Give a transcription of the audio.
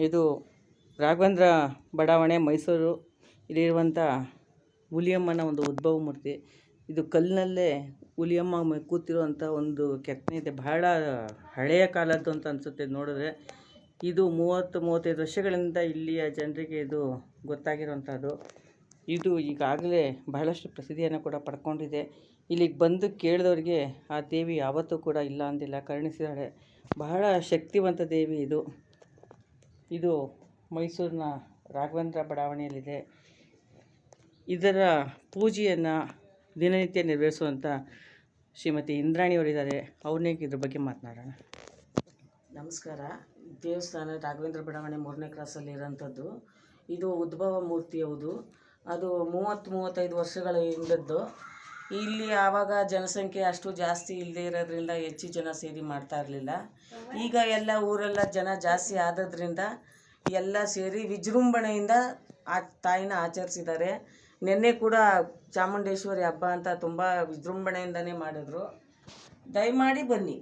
ಇದು ರಾಘವೇಂದ್ರ ಬಡಾವಣೆ ಮೈಸೂರು ಇಲ್ಲಿರುವಂಥ ಹುಲಿಯಮ್ಮನ ಒಂದು ಉದ್ಭವ ಮೂರ್ತಿ. ಇದು ಕಲ್ಲಿನಲ್ಲೇ ಹುಲಿಯಮ್ಮ ಕೂತಿರುವಂಥ ಒಂದು ಕೆತ್ತನೆ ಇದೆ. ಬಹಳ ಹಳೆಯ ಕಾಲದ್ದು ಅಂತ ಅನಿಸುತ್ತೆ ನೋಡಿದ್ರೆ. ಇದು ಮೂವತ್ತು, ಮೂವತ್ತೈದು ವರ್ಷಗಳಿಂದ ಇಲ್ಲಿಯ ಜನರಿಗೆ ಇದು ಗೊತ್ತಾಗಿರುವಂಥದ್ದು. ಇದು ಈಗಾಗಲೇ ಬಹಳಷ್ಟು ಪ್ರಸಿದ್ಧಿಯನ್ನು ಕೂಡ ಪಡ್ಕೊಂಡಿದೆ. ಇಲ್ಲಿಗೆ ಬಂದು ಕೇಳಿದವ್ರಿಗೆ ಆ ದೇವಿ ಯಾವತ್ತೂ ಕೂಡ ಇಲ್ಲ ಅಂದಿಲ್ಲ, ಕರುಣಿಸಿದ್ದಾಳೆ. ಬಹಳ ಶಕ್ತಿವಂತ ದೇವಿ ಇದು. ಇದು ಮೈಸೂರಿನ ರಾಘವೇಂದ್ರ ಬಡಾವಣೆಯಲ್ಲಿದೆ. ಇದರ ಪೂಜೆಯನ್ನು ದಿನನಿತ್ಯ ನೆರವೇರಿಸುವಂಥ ಶ್ರೀಮತಿ ಇಂದ್ರಾಣಿಯವರಿದ್ದಾರೆ ಅವ್ರನ್ನೇ ಇದ್ರ ಬಗ್ಗೆ ಮಾತನಾಡೋಣ. ನಮಸ್ಕಾರ. ದೇವಸ್ಥಾನ ರಾಘವೇಂದ್ರ ಬಡಾವಣೆ ಮೂರನೇ ಕ್ರಾಸಲ್ಲಿ ಇರೋಂಥದ್ದು ಇದು ಉದ್ಭವ ಮೂರ್ತಿ ಹೌದು ಅದು ಮೂವತ್ತು ಮೂವತ್ತೈದು ವರ್ಷಗಳ ಹಿಂದದ್ದು. ಇಲ್ಲಿ ಆವಾಗ ಜನಸಂಖ್ಯೆ ಅಷ್ಟು ಜಾಸ್ತಿ ಇಲ್ಲದೆ ಇರೋದ್ರಿಂದ ಹೆಚ್ಚು ಜನ ಸೇರಿ ಮಾಡ್ತಾ ಇರಲಿಲ್ಲ. ಈಗ ಎಲ್ಲ ಊರೆಲ್ಲ ಜನ ಜಾಸ್ತಿ ಆದದ್ರಿಂದ ಎಲ್ಲ ಸೇರಿ ವಿಜೃಂಭಣೆಯಿಂದ ಆ ತಾಯಿನ ಆಚರಿಸಿದ್ದಾರೆ. ನಿನ್ನೆ ಕೂಡ ಚಾಮುಂಡೇಶ್ವರಿ ಹಬ್ಬ ಅಂತ ತುಂಬ ವಿಜೃಂಭಣೆಯಿಂದನೇ ಮಾಡಿದ್ರು. ದಯಮಾಡಿ ಬನ್ನಿ.